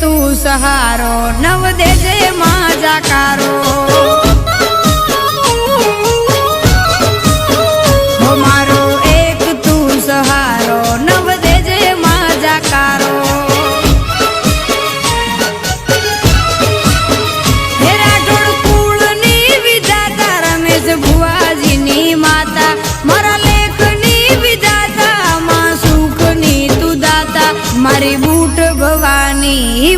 તું સહારો નવ મારી બૂટ ભવાની